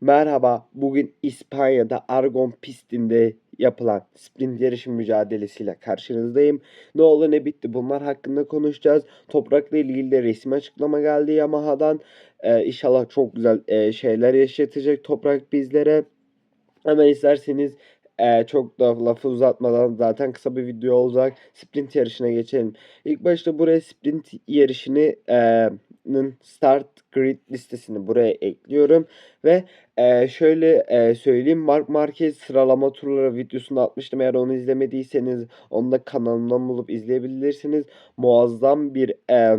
Merhaba, bugün İspanya'da Aragon pistinde yapılan sprint yarışı mücadelesiyle karşınızdayım. Ne oldu ne bitti bunlar hakkında konuşacağız. Toprakla ilgili de resmi açıklama geldi Yamaha'dan. Ee, inşallah çok güzel e, şeyler yaşatacak Toprak bizlere. Hemen isterseniz e, çok da lafı uzatmadan zaten kısa bir video olacak. Sprint yarışına geçelim. İlk başta buraya sprint yarışını e, nın start grid listesini buraya ekliyorum ve e, şöyle e, söyleyeyim. Mark Marquez sıralama turları videosunu atmıştım. Eğer onu izlemediyseniz onu da kanalımdan bulup izleyebilirsiniz. Muazzam bir e,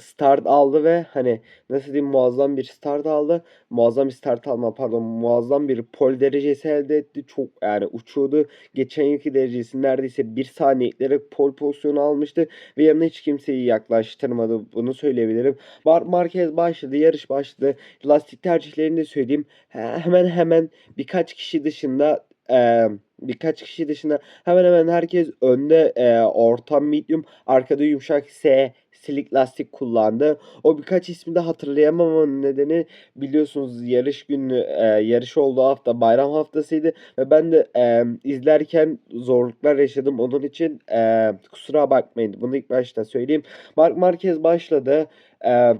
start aldı ve hani nasıl diyeyim muazzam bir start aldı. Muazzam bir start alma pardon muazzam bir pol derecesi elde etti. Çok yani uçuyordu. Geçen yılki derecesi neredeyse bir saniyelik pol pozisyonu almıştı ve yanına hiç kimseyi yaklaştırmadı. Bunu söyleyebilirim. Mark Marquez başladı. Yarış başladı. Lastik tercihlerini de söyleyeyim. Hemen hemen birkaç kişi dışında e, birkaç kişi dışında hemen hemen herkes önde e, orta medium arkada yumuşak S silik lastik kullandı. O birkaç ismi de hatırlayamamamın nedeni biliyorsunuz yarış günü e, yarış olduğu hafta bayram haftasıydı ve ben de e, izlerken zorluklar yaşadım. Onun için e, kusura bakmayın. Bunu ilk başta söyleyeyim. Mark Marquez başladı. E,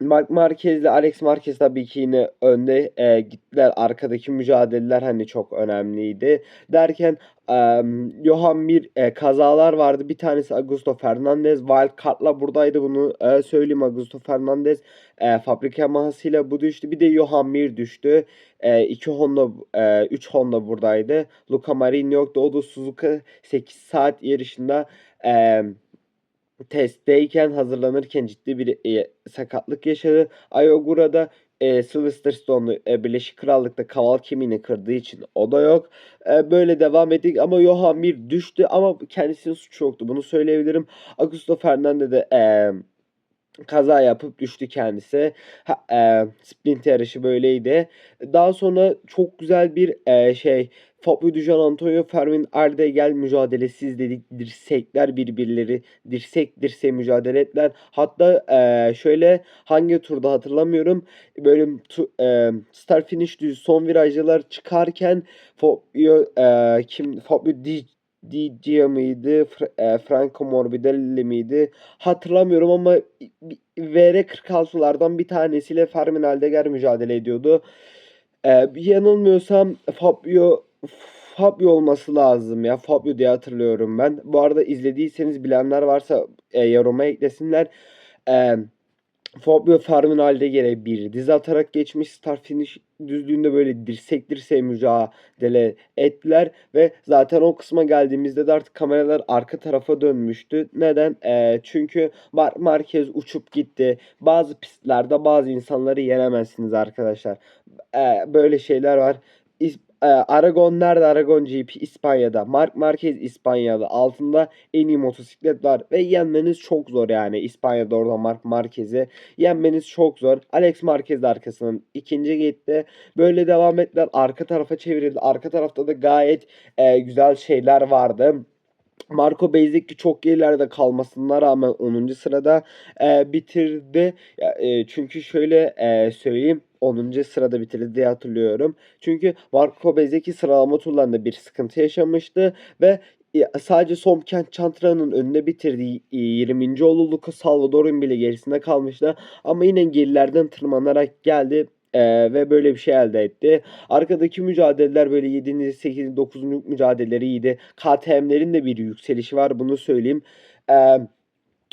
Mark Marquez ile Alex Marquez tabii ki yine önde e, gittiler. Arkadaki mücadeleler hani çok önemliydi. Derken e, Johan Mir e, kazalar vardı. Bir tanesi Augusto Fernandez. Wildcard'la buradaydı bunu e, söyleyeyim. Augusto Fernandez e, fabrika Yamaha'sıyla bu düştü. Bir de Johan Mir düştü. E, iki Honda, e, üç Honda buradaydı. Luca Marini yoktu. O da Suzuka 8 saat yarışında e, testteyken hazırlanırken ciddi bir e, sakatlık yaşadı. Ayogura'da e, Sylvester Stone'u e, Birleşik Krallık'ta kaval kemiğini kırdığı için o da yok. E, böyle devam ettik ama Johan Mir düştü ama kendisinin suçu yoktu. Bunu söyleyebilirim. Augusto Fernandez de e, kaza yapıp düştü kendisi. Ha, e, sprint yarışı böyleydi. Daha sonra çok güzel bir e, şey Fabio Dujan Antonio Fermin Ardegel mücadelesi izledik. Dirsekler birbirleri dirsek dirseğe mücadele ettiler. Hatta e, şöyle hangi turda hatırlamıyorum. Böyle tu, e, start finish düz son virajlar çıkarken Fabio e, kim Fabio Di mıydı? Fra- e, Franco Morbidelli miydi? Hatırlamıyorum ama VR46'lardan bir tanesiyle Fermin Aldegar mücadele ediyordu. E, bir yanılmıyorsam Fabio Fabio olması lazım ya. Fabio diye hatırlıyorum ben. Bu arada izlediyseniz bilenler varsa e, yoruma eklesinler. Eee Fabio Ferminal'de yere bir diz atarak geçmiş. Start finish düzlüğünde böyle dirsek dirseğe mücadele ettiler. Ve zaten o kısma geldiğimizde de artık kameralar arka tarafa dönmüştü. Neden? Ee, çünkü Mar Marquez uçup gitti. Bazı pistlerde bazı insanları yenemezsiniz arkadaşlar. Ee, böyle şeyler var. Ee, Aragon nerede? Aragon GP İspanya'da. Mark Marquez İspanya'da. Altında en iyi motosiklet var. Ve yenmeniz çok zor yani. İspanya'da orada Mark Marquez'i. Yenmeniz çok zor. Alex Marquez arkasından ikinci gitti. Böyle devam ettiler. Arka tarafa çevrildi. Arka tarafta da gayet e, güzel şeyler vardı. Marco Bezzecchi çok gerilerde kalmasına rağmen 10. sırada e, bitirdi. E, çünkü şöyle e, söyleyeyim 10. sırada bitirdi diye hatırlıyorum. Çünkü Marco Bezzecchi sıralama turlarında bir sıkıntı yaşamıştı ve sadece Somkent Chantra'nın önünde bitirdiği 20. oldu. Lucas Salvador'un bile gerisinde kalmıştı. Ama yine gerilerden tırmanarak geldi. Ee, ve böyle bir şey elde etti. Arkadaki mücadeleler böyle 7. 8. 9. mücadeleleri iyiydi. KTM'lerin de bir yükselişi var bunu söyleyeyim. Ee,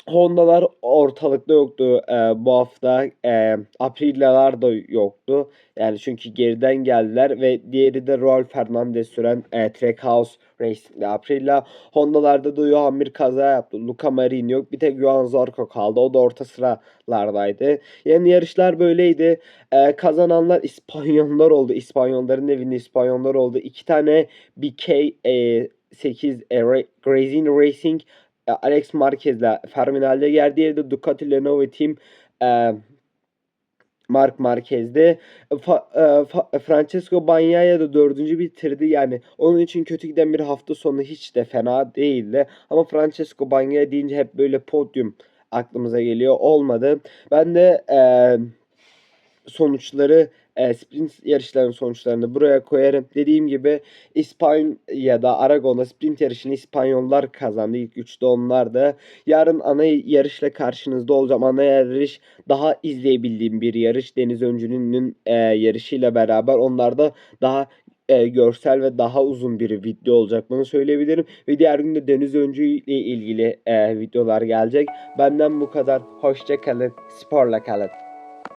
Honda'lar ortalıkta yoktu e, bu hafta. E, Aprilia'lar da yoktu. Yani çünkü geriden geldiler ve diğeri de Royal Fernandez süren e, Trackhouse Racing'de Aprilia. Honda'larda da Johan bir kaza yaptı. Luca Marini yok. Bir tek Johan Zarco kaldı. O da orta sıralardaydı. Yani yarışlar böyleydi. E, kazananlar İspanyollar oldu. İspanyolların evinde İspanyollar oldu. İki tane BK e, 8 e, Grazing Racing Alex Marquez'le Ferminal'de yer. Diğeri de Ducati Lenovo Team e, Mark Marquez'de. Fa, e, fa, Francesco Bagnaia da dördüncü bitirdi. Yani onun için kötü giden bir hafta sonu hiç de fena değildi. Ama Francesco Bagnaia deyince hep böyle podyum aklımıza geliyor. Olmadı. Ben de e, sonuçları e, sprint yarışlarının sonuçlarını buraya koyarım. Dediğim gibi İspanya'da Aragon'da sprint yarışını İspanyollar kazandı. İlk üçte onlardı. Yarın ana yarışla karşınızda olacağım. Ana yarış daha izleyebildiğim bir yarış. Deniz Öncü'nün e, yarışıyla beraber onlarda daha e, görsel ve daha uzun bir video olacak bunu söyleyebilirim. Ve diğer gün de Deniz Öncü ile ilgili e, videolar gelecek. Benden bu kadar. Hoşça kalın. Sporla kalın.